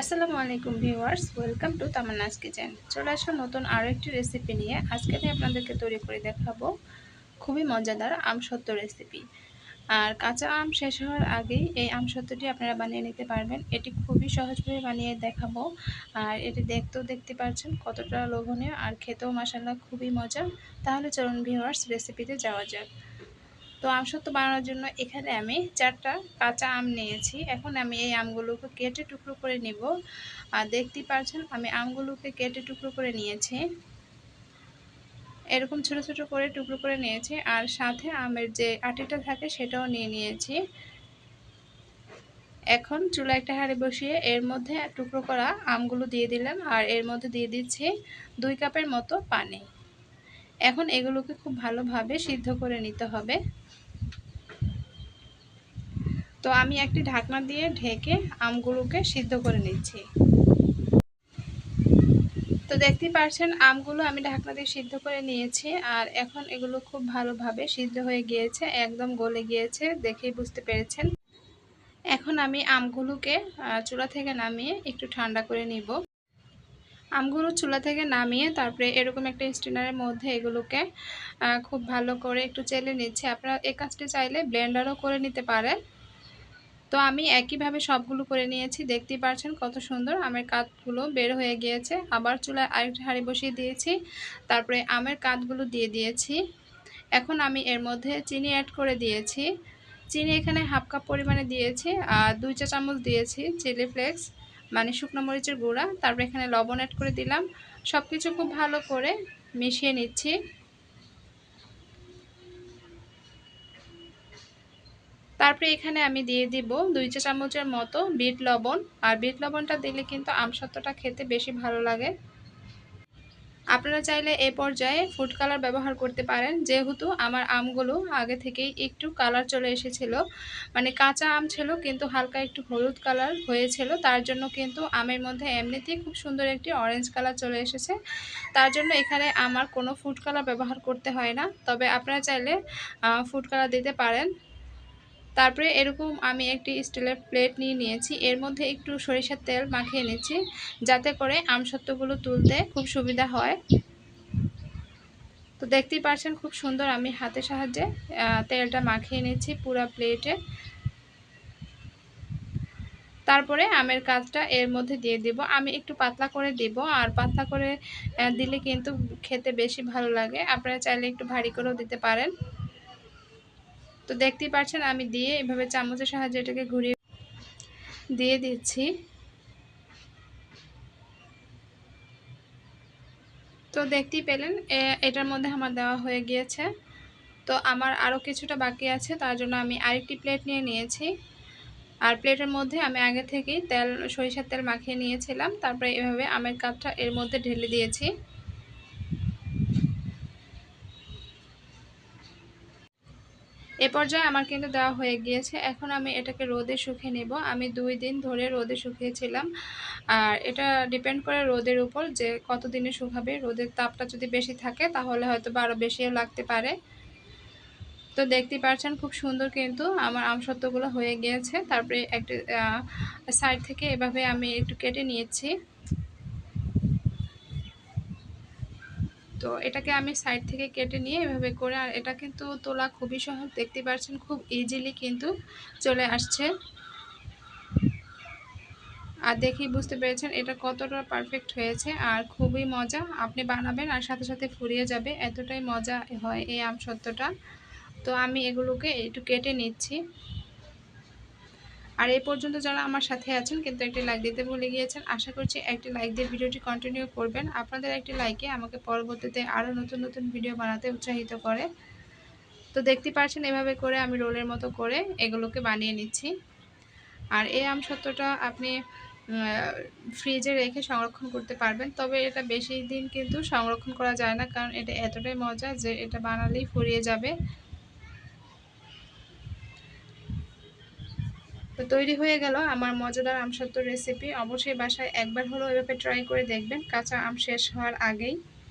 আসসালামু আলাইকুম viewers, welcome to Tamanna's kitchen. চলে আসো নতুন আরও একটি রেসিপি নিয়ে। আজকে আমি আপনাদেরকে তৈরি করে দেখাবো খুবই মজাদার আমসত্ত্ব রেসিপি আর কাঁচা আম শেষ হওয়ার আগেই এই আমসত্ত্বটি আপনারা বানিয়ে নিতে পারবেন। এটি খুবই সহজভাবে বানিয়ে দেখাবো। আর এটি দেখতেও দেখতে পাচ্ছেন কতটা লোভনীয় আর খেতেও মশাল্লা খুবই মজা তাহলে চলুন ভিউয়ার্স রেসিপিতে যাওয়া যাক। তো আমসত্ত্ব বানানোর জন্য এখানে আমি চারটা কাঁচা আম নিয়েছি। এখন আমি এই আমগুলোকে কেটে টুকরো করে নেব। আর দেখতেই পাচ্ছেন আমি আমগুলোকে কেটে টুকরো করে নিয়েছি। এরকম ছোট ছোট করে টুকরো করে নিয়েছি। আর সাথে আমের যে আটিটা থাকে সেটাও নিয়ে নিয়েছি। এখন চুলা একটা হাঁড়ি বসিয়ে এর মধ্যে টুকরো করা আমগুলো দিয়ে দিলাম। আর এর মধ্যে দিয়ে দিচ্ছি দুই কাপের মতো পানি। এখন এগুলোকে খুব ভালোভাবে সিদ্ধ করে নিতে হবে। তো আমি একটি ঢাকনা দিয়ে ঢেকে আমগুলোকে সিদ্ধ করে নিচ্ছি। তো দেখতেই পাচ্ছেন আমগুলো আমি ঢাকনা দিয়ে সিদ্ধ করে নিয়েছি আর এখন এগুলো খুব ভালোভাবে সিদ্ধ হয়ে গিয়েছে, একদম গলে গিয়েছে, দেখেই বুঝতে পেরেছেন। এখন আমি আমগুলোকে চুলা থেকে নামিয়ে একটু ঠান্ডা করে নিব। আমগুলো চুলা থেকে নামিয়ে তারপরে এরকম একটা স্টেনারের মধ্যে এগুলোকে খুব ভালো করে একটু চেলে নিচ্ছে। আপনারা এই কাজটি চাইলে ব্লেন্ডারও করে নিতে পারেন। তো আমি একইভাবে সবগুলো করে নিয়েছি। দেখতেই পাচ্ছেন কত সুন্দর আমের কাঠগুলো বের হয়ে গিয়েছে। আবার চুলায় আরেকটা হাঁড়ি বসিয়ে দিয়েছি। তারপরে আমের কাঠগুলো দিয়ে দিয়েছি। এখন আমি এর মধ্যে চিনি অ্যাড করে দিয়েছি। চিনি এখানে হাফ কাপ পরিমাণে দিয়েছি। আর দুই চা চামচ দিয়েছি চিলি ফ্লেক্স মানে শুকনো মরিচের গুঁড়া, তারপর এখানে লবণ অ্যাড করে দিলাম। সব কিছু খুব ভালো করে মিশিয়ে নিচ্ছি। তারপরে এখানে আমি দিয়ে দিব দুই চা চামচের মতো বিট লবণ। আর বিট লবণটা দিলে কিন্তু আমসত্ত্বটা খেতে বেশি ভালো লাগে। আপনারা চাইলে এ পর্যায়ে ফুড কালার ব্যবহার করতে পারেন। যেহেতু আমার আমগুলো আগে থেকেই একটু কালার চলে এসেছিল মানে কাঁচা আম ছিল কিন্তু হালকা একটু হলুদ কালার হয়েছিল, তার জন্য কিন্তু আমের মধ্যে এমনিতেই খুব সুন্দর একটি অরেঞ্জ কালার চলে এসেছে। তার জন্য এখানে আমার কোনো ফুড কালার ব্যবহার করতে হয় না, তবে আপনারা চাইলে ফুড কালার দিতে পারেন। তারপরে এরকম আমি একটি স্টিলের প্লেট নিয়ে নিয়েছি। এর মধ্যে একটু সরিষার তেল মাখিয়ে নিচ্ছি, যাতে করে আমসত্ত্বগুলো তুলতে খুব সুবিধা হয়। তো দেখতেই পারছেন খুব সুন্দর আমি হাতের সাহায্যে তেলটা মাখিয়ে নিচ্ছি পুরো প্লেটে। তারপরে আমের কাজটা এর মধ্যে দিয়ে দিব। আমি একটু পাতলা করে দিব, আর পাতলা করে দিলে কিন্তু খেতে বেশি ভালো লাগে। আপনারা চাইলে একটু ভারী করেও দিতে পারেন। তো দেখতেই পাচ্ছেন আমি দিয়ে এভাবে চামচের সাহায্যে এটাকে ঘুরিয়ে দিয়ে দিচ্ছি। তো দেখতেই পেলেন এটার মধ্যে আমার দেওয়া হয়ে গিয়েছে। তো আমার আরও কিছুটা বাকি আছে, তার জন্য আমি আরেকটি প্লেট নিয়ে নিয়েছি। আর প্লেটের মধ্যে আমি আগে থেকেই তেল, সরিষার তেল মাখিয়ে নিয়েছিলাম, তারপরে এভাবে আমের কাপটা এর মধ্যে ঢেলে দিয়েছি। এ পর্যায়ে আমার কিন্তু দেওয়া হয়ে গিয়েছে। এখন আমি এটাকে রোদে শুকিয়ে নেব। আমি দুই দিন ধরে রোদে শুকিয়েছিলাম। আর এটা ডিপেন্ড করে রোদের উপর যে কত দিনে শুকাবে। রোদের তাপটা যদি বেশি থাকে, তাহলে হয়তো বা আরও বেশিও লাগতে পারে। তো দেখতেই পাচ্ছেন খুব সুন্দর কিন্তু আমার আমসত্ত্বগুলো হয়ে গিয়েছে। তারপরে একটা সাইড থেকে এভাবে আমি একটু কেটে নিয়েছি। তো এটাকে আমি সাইড থেকে কেটে নিয়ে এভাবে করে, আর এটা কিন্তু তোলা খুবই সহজ, দেখতে পাচ্ছেন খুব ইজিলি কিন্তু চলে আসছে। আর দেখেই বুঝতে পেরেছেন এটা কতটা পারফেক্ট হয়েছে, আর খুবই মজা, আপনি বানাবেন আর সাথে সাথে ফুরিয়ে যাবে, এতটাই মজা হয় এই আম সত্যটা তো আমি এগুলোকে একটু কেটে নিচ্ছি। আর এই পর্যন্ত যারা আমার সাথে আছেন, কিন্তু একটি লাইক দিতে ভুলে গিয়েছেন, আশা করছি একটি লাইক দিয়ে ভিডিওটি কন্টিনিউ করবেন। আপনাদের একটি লাইকে আমাকে পরবর্তীতে আরও নতুন নতুন ভিডিও বানাতে উৎসাহিত করে। তো দেখতে পাচ্ছেন, এভাবে করে আমি রোলের মতো করে এগুলোকে বানিয়ে নিচ্ছি। আর এই আম সত্যটা আপনি ফ্রিজে রেখে সংরক্ষণ করতে পারবেন, তবে এটা বেশি দিন কিন্তু সংরক্ষণ করা যায় না, কারণ এটা এতটাই মজা যে এটা বানালেই ফুরিয়ে যাবে। তো তৈরি হয়ে গেল আমার মজাদার আমসত্ব রেসিপি অবশ্যই বাসায় একবার হলেও এভাবে ট্রাই করে দেখবেন। কাঁচা আম শেষ হওয়ার আগেই।